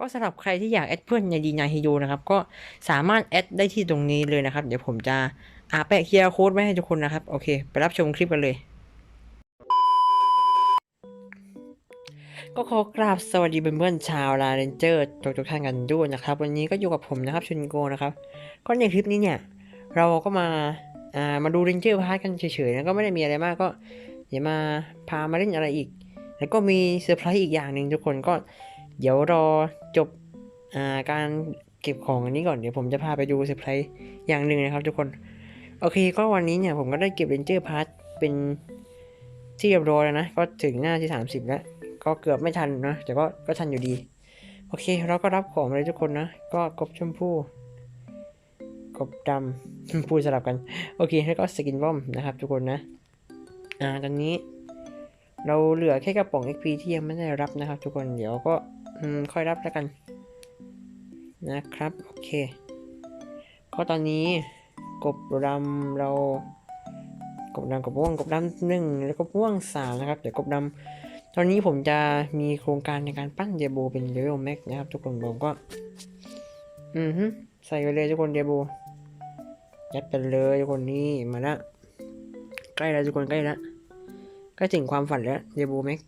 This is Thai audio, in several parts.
ก็สำหรับใครที่อยากแอดเพื่อนในดีนาฮิโยนะครับ ก็สามารถแอดได้ที่ตรงนี้เลยนะครับ เดี๋ยวผมจะอาแปะเคียร์โค้ดไว้ให้ทุกคนนะครับ โอเค ไปรับชมคลิปกันเลย ก็ขอกราบสวัสดีเพื่อนๆชาวลาเรนเจอร์ทุกๆท่านกันด้วยนะครับ วันนี้ก็อยู่กับผมนะครับชุนโกนะครับ ก็ในคลิปนี้เนี่ย เราก็มาอ่ามาดูเรนเจอร์พาร์ทกันเฉยๆนะก็ไม่ได้มีอะไรมากก็เดี๋ยวมาพามาเล่นอะไรอีก แล้วก็มีเซอร์ไพรส์อีกอย่างหนึ่งทุกคนก็ เดี๋ยวรอจบอาการเก็บของอันนี้ก่อนเดี๋ยวผมจะพาไปดูเซอร์ไพรส์อย่างหนึ่งนะครับทุกคน โอเคก็วันนี้เนี่ยผมก็ได้เก็บเรนเจอร์พาร์ทเป็นที่เรียบร้อยแล้วนะ ก็ถึงหน้าที่ 30 แล้ว ก็เกือบไม่ทันนะ แต่ก็ก็ทันอยู่ดี โอเค เราก็รับของเลยทุกคนนะ ก็กบชมพู่กบดำชมพูสลับกัน โอเค แล้วก็สกินบอมนะครับทุกคนนะ อ่าตอนนี้ เราเหลือแค่กระป๋อง XP ที่ยังไม่ได้รับนะครับ ทุกคนเดี๋ยวก็ค่อยรับแล้วกัน นะครับโอเค ก็ตอนนี้กบดำเรากบดำกบม่วงกบดำหนึ่งแล้วก็ม่วงสามนะครับเดี๋ยวกบดำตอนนี้ผมจะมีโครงการในการปั้นเดโบเป็นเลเวลแม็กนะครับ ทุกคนผมก็อือฮึใส่ไปเลยทุกคนเดโบยัดไปเลยทุกคนนี่มาละใกล้แล้วทุกคนใกล้แล้ว กล้ถึงความฝันแล้วเดโบแม็ก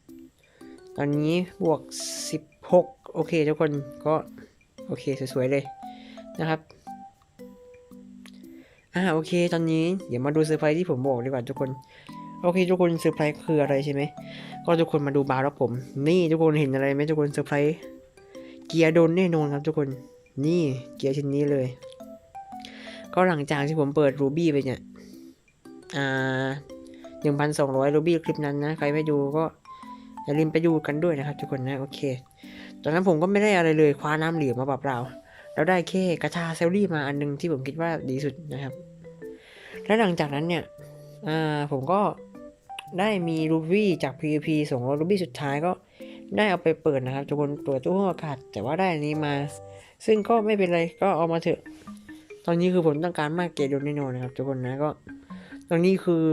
ตอนนี้บวก 16 โอเคทุกคนก็โอเคสวยๆเลยนะครับอ่าโอเคตอนนี้เดี๋ยวมาดูเซอร์ไพรส์ที่ผมบอกดีกว่าทุกคน โอเค ทุกคนเซอร์ไพรส์คืออะไรใช่ไหมก็ทุกคนมาดูบาร์รับผม นี่ทุกคนเห็นอะไรไหมทุกคนเซอร์ไพรส์เกียร์โดนแน่นอนครับทุกคนนี่เกียร์ชิ้นนี้เลย ก็หลังจากที่ผมเปิดรูบี้ไปเนี่ยอ่า หนึ่งพันสองร้อยรูบี้คลิปนั้นนะ ใครไม่ดูก็อย่าลืมไปดูกันด้วยนะครับทุกคนนะโอเค ตอนนั้นผมก็ไม่ได้อะไรเลยคว้าน้ำเหลือมาเปล่าๆแล้วได้แค่กระชาเซลลี่มาอันนึงที่ผมคิดว่าดีสุดนะครับ และหลังจากนั้นเนี่ยผมก็ได้มีรูบี้จาก PVP ส่งรูบี้สุดท้ายก็ได้เอาไปเปิดนะครับทุกคนเปิดตู้ห้องอากาศแต่ว่าได้อันนี้มา ซึ่งก็ไม่เป็นไรก็เอามาเถอะ ตอนนี้คือผมต้องการมากเกรดโดนแน่นอนนะครับทุกคนนะก็ ตอนนี้คือ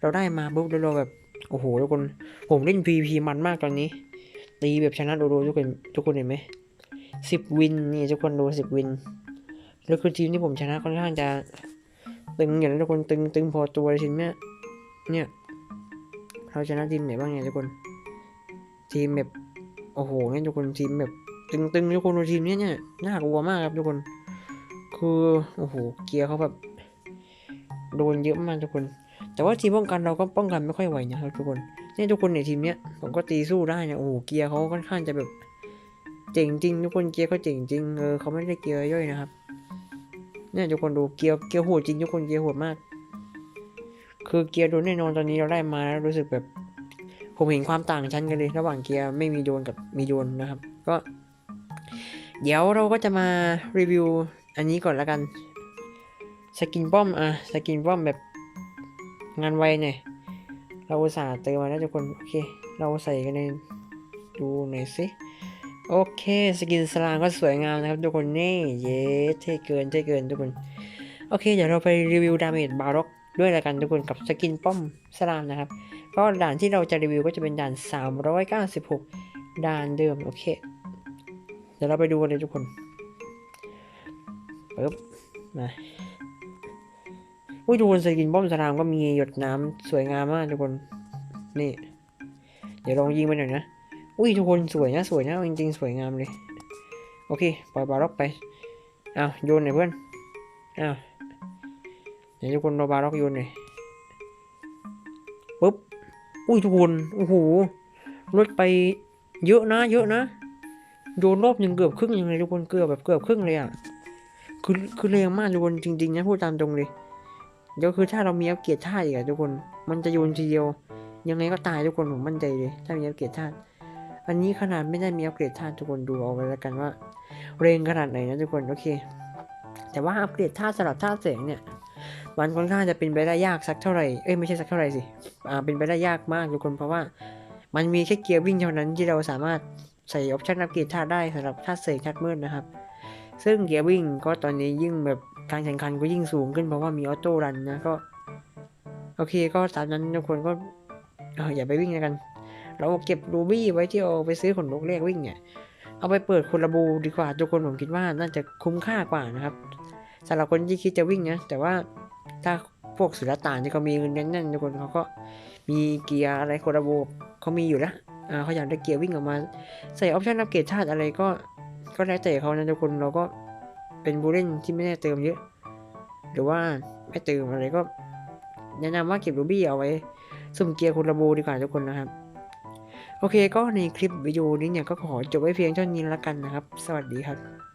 เราได้มาปุ๊บแล้วเราแบบโอ้โหทุกคนผมเล่น PVP มันมากตอนนี้ ตีแบบชนะโดโดทุกคนทุกคนเห็นไหมสิบวินนี่ทุกคนดูสิบวินแล้วคือทีมที่ผมชนะค่อนข้างจะตึงอย่างนั้นทุกคนตึงตึงพอตัวเลยทีมเนี้ยเนี่ยเราชนะทีมไหนบ้างเนี่ยทุกคน ทีมแบบโอ้โหเนี่ยทุกคนทีมแบบตึงๆทุกคนดูทีมเนี้ยเนี่ยน่ากลัวมากครับทุกคน คือโอ้โหเกียร์เขาแบบโดนเยอะมากทุกคน แต่ว่าทีมป้องกันเราก็ป้องกันไม่ค่อยไหวนะครับทุกคนเนี่ยทุกคนในทีมเนี้ยผมก็ตีสู้ได้เนี่ยโอ้โหเกียร์เขาค่อนข้างจะแบบเจ๋งจริง ทุกคนเกียร์เขาเจ๋งจริงเออเขาไม่ได้เกียร์ย่อยนะครับ เนี่ยทุกคนดูเกียร์เกียร์โหดจริงทุกคนเกียร์โหดมาก คือเกียร์โดนแน่นอนตอนนี้เราได้มาแล้วรู้สึกแบบ ผมเห็นความต่างชั้นกันเลยระหว่างเกียร์ไม่มีโดนกับมีโดนนะครับ ก็ เดี๋ยวเราก็จะมารีวิวอันนี้ก่อนละกันสกินป้อมอะสกินป้อมแบบ งานไวหน่อยเราอุตส่าห์เติมมาแล้วทุกคน โอเค เราใส่กันในดูหน่อยสิ โอเค สกินสลามก็สวยงามนะครับทุกคน นี่ เย้เท่เกินเท่เกินทุกคน โอเค เดี๋ยวเราไปรีวิวดาเมจบาร็อกด้วยละกันทุกคนกับสกินป้อมสลามนะครับ ก็ด่านที่เราจะรีวิวก็จะเป็นด่าน 396 ด่านเดิม โอเค เดี๋ยวเราไปดูกันเลยทุกคนปึ๊บมา อุ้ยดูคนสกินป้อมสลามก็มีหยดน้ำสวยงามมากทุกคน นี่ เดี๋ยวลองยิงไปหน่อยนะ อุ้ยทุกคนสวยนะสวยนะจริงๆ สวยงามเลย โอเคปล่อยบาร็อกไปอ้าวโยนหน่อยเพื่อนอ้าวเดี๋ยวทุกคนรอบาล็อกโยนหน่อยปุ๊บ อุ้ยทุกคน โอ้โห ลดไปเยอะนะเยอะนะ โยนรอบหนึ่งเกือบครึ่งยังเลยทุกคน เกือบแบบเกือบครึ่งเลยอะ คือคือแรงมากทุกคนจริงๆนะพูดตามตรงเลย เดี๋ยวคือถ้าเรามีอัปเกรดท่าอีกอะทุกคน มันจะโยนทีเดียว ยังไงก็ตายทุกคนผมมั่นใจเลยถ้ามีอัปเกรดท่าอันนี้ขนาดไม่ได้มีอัปเกรดท่าทุกคนดูเอาไว้แล้วกันว่าเรงขนาดไหนนะทุกคนโอเค แต่ว่าอัปเกรดท่าสำหรับท่าแสงเนี่ยมันค่อนข้างจะเป็นไปได้ยากสักเท่าไหร่ เอ้ยไม่ใช่สักเท่าไหร่สิ อ่าเป็นไปได้ยากมากทุกคนเพราะว่ามันมีแค่เกียร์วิ่งเท่านั้นที่เราสามารถใส่ออปชันอัปเกรดท่าได้สำหรับท่าเสกท่ามืดนะครับ ซึ่งเกียร์วิ่งก็ตอนนี้ยิ่งแบบ การแข่งขันก็ยิ่งสูงขึ้นเพราะว่ามีออโต้รันนะก็ โอเคก็ตามนั้นทุกคนก็อย่าไปวิ่งแล้วกัน เราเก็บรูบี้ไว้ที่เอาไปซื้อขนนกเรียกวิ่งเนี่ยเอาไปเปิดคนละบูดีกว่าทุกคนผมคิดว่าน่าจะคุ้มค่ากว่านะครับสำหรับคนที่คิดจะวิ่งนะแต่ว่าถ้าพวกศิลต่านที่เขามีเงินแน่นๆทุกคนเขาก็มีเกียร์อะไรคนละบูเขามีอยู่แล้วเขาอยากได้เกียร์วิ่งออกมา ใส่ออปชั่นอัปเกรดชาติอะไรก็ก็แล้วแต่เขานะทุกคนเราก็ เป็นผู้เล่นที่ไม่ได้เติมเยอะ หรือว่าไม่เติมอะไรก็ แนะนำว่าเก็บรูบี้เอาไว้สุ่มเกียร์คนละบูดีกว่าทุกคนนะครับ โอเคก็ในคลิปวิดีโอนี้เนี่ยก็ขอจบไว้เพียงเท่านี้แล้วกันนะครับ สวัสดีครับ